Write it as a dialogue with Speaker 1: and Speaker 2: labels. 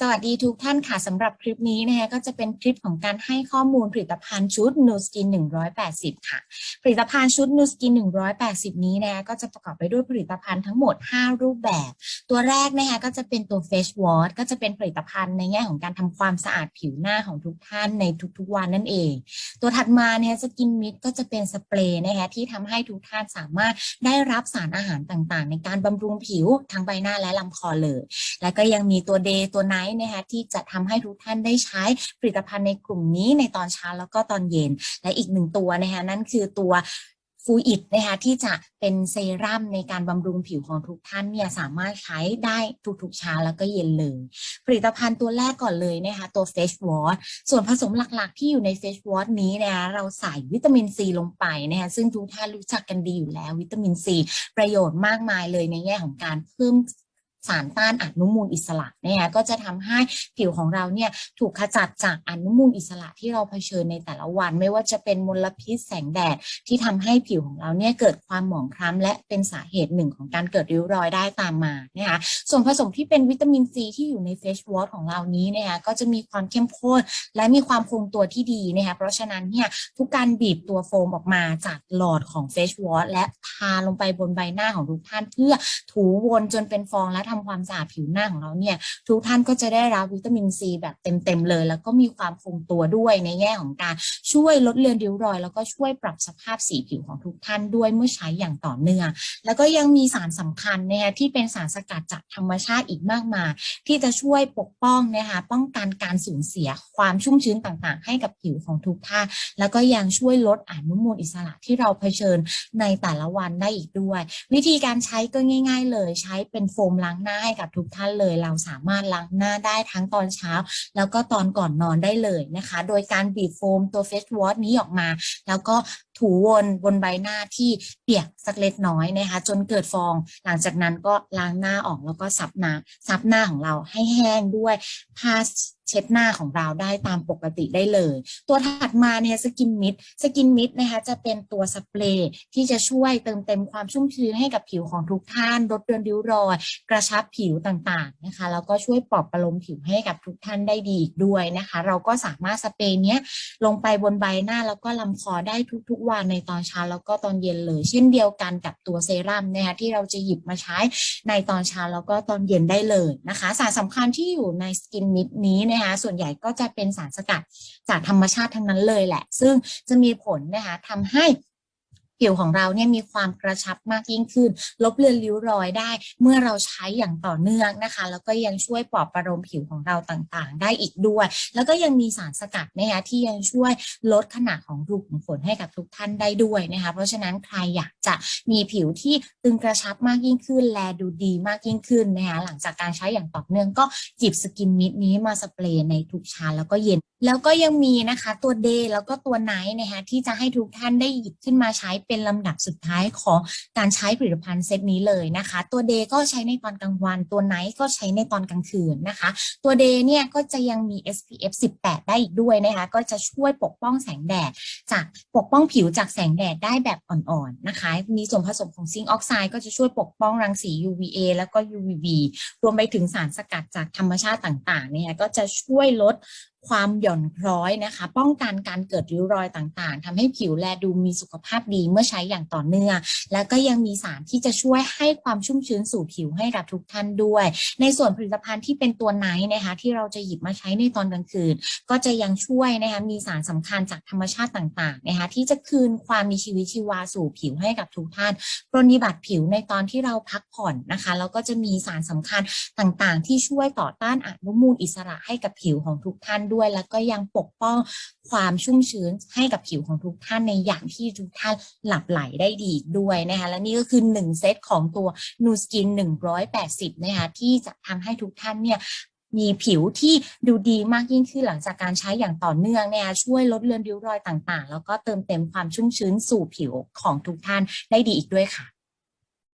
Speaker 1: สวัสดีทุกท่านค่ะสำหรับคลิปนี้นะคะก็จะเป็นคลิปของการให้ข้อมูลผลิตภัณฑ์ชุด Nu Skin 180 ค่ะ ผลิตภัณฑ์ชุด Nu Skin 180 นี้นะคะก็จะประกอบไปด้วยผลิตภัณฑ์ทั้งหมด 5 รูปแบบ ตัวแรกนะคะก็จะเป็นตัว Face Wash ก็จะเป็นผลิตภัณฑ์ในแง่ของการทำความสะอาดผิวหน้าของทุกท่านในทุกๆวันนั่นเอง ตัวถัดมาเนี่ยสกินมิดก็จะเป็นสเปรย์นะคะที่ทำให้ทุกท่านสามารถได้รับสารอาหารต่างๆ ในการบำรุงผิวทั้งใบหน้าและลำคอเลย แล้วก็ยังมีตัวเดย์ตัวไนนะคะที่จะทำให้ทุกท่านได้ใช้ผลิตภัณฑ์ในกลุ่มนี้ในตอนเช้าแล้วก็ตอนเย็น และอีกหนึ่งตัวนะคะนั่นคือตัวฟูอิดนะคะที่จะเป็นเซรั่มในการบำรุงผิวของทุกท่านเนี่ยสามารถใช้ได้ทุกๆเช้าแล้วก็เย็นเลยผลิตภัณฑ์ตัวแรกก่อนเลยนะคะตัว Face Wash ส่วนผสมหลักๆ ที่อยู่ใน Face Wash นี้นะคะเราใส่วิตามินซีลงไปนะคะซึ่งทุกท่านรู้จักกันดีอยู่แล้ววิตามินซีประโยชน์มากมายเลยในแง่ของการเพิ่ม สารต้านอนุมูลอิสระนะคะก็จะทำให้ผิวของเราเนี่ยถูกขจัดจากอนุมูลอิสระที่เราเผชิญในแต่ละวัน ไม่ว่าจะเป็นมลพิษแสงแดดที่ทำให้ผิวของเราเนี่ยเกิดความหมองคล้ำและเป็นสาเหตุหนึ่งของการเกิดริ้วรอยได้ตามมานะคะส่วนผสมที่เป็นวิตามินซีที่อยู่ในเฟชวอชของเรานี้นะคะก็จะมีความเข้มข้นและมีความคงตัวที่ดีนะคะเพราะฉะนั้นเนี่ยทุกการบีบตัวโฟมออกมาจากหลอดของเฟชวอชและทาลงไปบนใบหน้าของทุกท่านเพื่อถูวนจนเป็นฟองและททำความสะอาดผิวหน้าของเราเนี่ยทุกท่านก็จะได้รับวิตามินซีแบบเต็มๆเลย แล้วก็มีความคงตัวด้วยในแง่ของการช่วยลดเลือนริ้วรอย แล้วก็ช่วยปรับสภาพสีผิวของทุกท่านด้วยเมื่อใช้อย่างต่อเนื่อง แล้วก็ยังมีสารสำคัญนะคะที่เป็นสารสกัดจากธรรมชาติอีกมากมายที่จะช่วยปกป้องนะคะป้องกันการสูญเสียความชุ่มชื้นต่างๆ ให้กับผิวของทุกท่าน แล้วก็ยังช่วยลดอนุมูลอิสระที่เราเผชิญในแต่ละวันได้อีกด้วย วิธีการใช้ก็ง่าย ๆ เลยใช้เป็นโฟมล้างหน้าให้กับทุกท่านเลย เราสามารถล้างหน้าได้ทั้งตอนเช้า แล้วก็ตอนก่อนนอนได้เลยนะคะ โดยการบีบโฟมตัวเฟสวอชนี้ออกมา แล้วก็ถูวนบนใบหน้าที่เปียกสักเล็กน้อยนะคะ จนเกิดฟอง หลังจากนั้นก็ล้างหน้าออกแล้วก็ซับน้ำซับหน้าของเราให้แห้งด้วยพาเช็ดหน้าของเราได้ตามปกติได้เลย ตัวถัดมาเนี่ยสกินมิดสกินมิดนะคะจะเป็นตัวสเปรย์ที่จะช่วยเติมเต็มความชุ่มชื้นให้กับผิวของทุกท่านลดเรือนริ้วรอยกระชับผิวต่างๆนะคะแล้วก็ช่วยปลอบประโลมผิวให้กับทุกท่านได้ดีอีกด้วยนะคะ เราก็สามารถสเปรย์เนี้ยลงไปบนใบหน้าแล้วก็ลำคอได้ทุกๆวันในตอนเช้าแล้วก็ตอนเย็นเลย เช่นเดียวกันกับตัวเซรั่มนะคะที่เราจะหยิบมาใช้ในตอนเช้าแล้วก็ตอนเย็นได้เลยนะคะ สารสำคัญที่อยู่ในสกินมิดนี้นะคะส่วนใหญ่ก็จะเป็นสารสกัดจากธรรมชาติทั้งนั้นเลยแหละ ซึ่งจะมีผลนะคะทำให้ ผิวของเราเนี่ยมีความกระชับมากยิ่งขึ้น ลบเลือนริ้วรอยได้ เมื่อเราใช้อย่างต่อเนื่องนะคะ แล้วก็ยังช่วยปลอบประโลมผิวของเราต่างๆ ได้อีกด้วย แล้วก็ยังมีสารสกัดนะคะที่ยังช่วยลดขนาดของรูขุมขนให้กับทุกท่านได้ด้วยนะคะ เพราะฉะนั้นใครอยากจะมีผิวที่ตึงกระชับมากยิ่งขึ้น แลดูดีมากยิ่งขึ้นนะคะหลังจากการใช้อย่างต่อเนื่องก็จิบสกินมิดนี้มาสเปรย์ในทุกเช้าแล้วก็เย็น แล้วก็ยังมีนะคะตัวเดย์แล้วก็ตัวไนท์นะคะที่จะให้ทุกท่านได้หยิบขึ้นมาใช้เป็นลำดับสุดท้ายของการใช้ผลิตภัณฑ์เซตนี้เลยนะคะ ตัวเดย์ก็ใช้ในตอนกลางวัน ตัวไนท์ก็ใช้ในตอนกลางคืนนะคะ ตัวเดย์เนี่ยก็จะยังมี SPF 18 ได้อีกด้วยนะคะ ก็จะช่วยปกป้องแสงแดด จากปกป้องผิวจากแสงแดดได้แบบอ่อนๆนะคะ มีส่วนผสมของซิงค์ออกไซด์ก็จะช่วยปกป้องรังสี UVA แล้วก็ UVB รวมไปถึงสารสกัดจากธรรมชาติต่างๆเนี่ยก็จะช่วยลด ความหย่อนคล้อยนะคะ ป้องกันการเกิดริ้วรอยต่างๆทำให้ผิวแลดูมีสุขภาพดีเมื่อใช้อย่างต่อเนื่อง แล้วก็ยังมีสารที่จะช่วยให้ความชุ่มชื้นสู่ผิวให้กับทุกท่านด้วย ในส่วนผลิตภัณฑ์ที่เป็นตัวไนท์นะคะ ที่เราจะหยิบมาใช้ในตอนกลางคืน ก็จะยังช่วยนะคะมีสารสำคัญจากธรรมชาติต่างๆนะคะที่จะคืนความมีชีวิตชีวาสู่ผิวให้กับทุกท่านปรนนิบัติผิวในตอนที่เราพักผ่อนนะคะแล้วก็จะมีสารสำคัญต่างๆ ที่ช่วยต่อต้านอนุมูลอิสระให้กับผิวของทุกท่านด้วย แล้วก็ยังปกป้องความชุ่มชื้นให้กับผิวของทุกท่านในอย่างที่ทุกท่านหลับไหลได้ดีอีกด้วยนะคะและนี่ก็คือหนึ่งเซตของตัวนูสกิน 180 นะคะที่จะทำให้ทุกท่านเนี่ยมีผิวที่ดูดีมากยิ่งขึ้นหลังจากการใช้อย่างต่อเนื่องเนี่ยช่วยลดเลือนริ้วรอยต่างๆ แล้วก็เติมเต็มความชุ่มชื้นสู่ผิวของทุกท่านได้ดีอีกด้วยค่ะ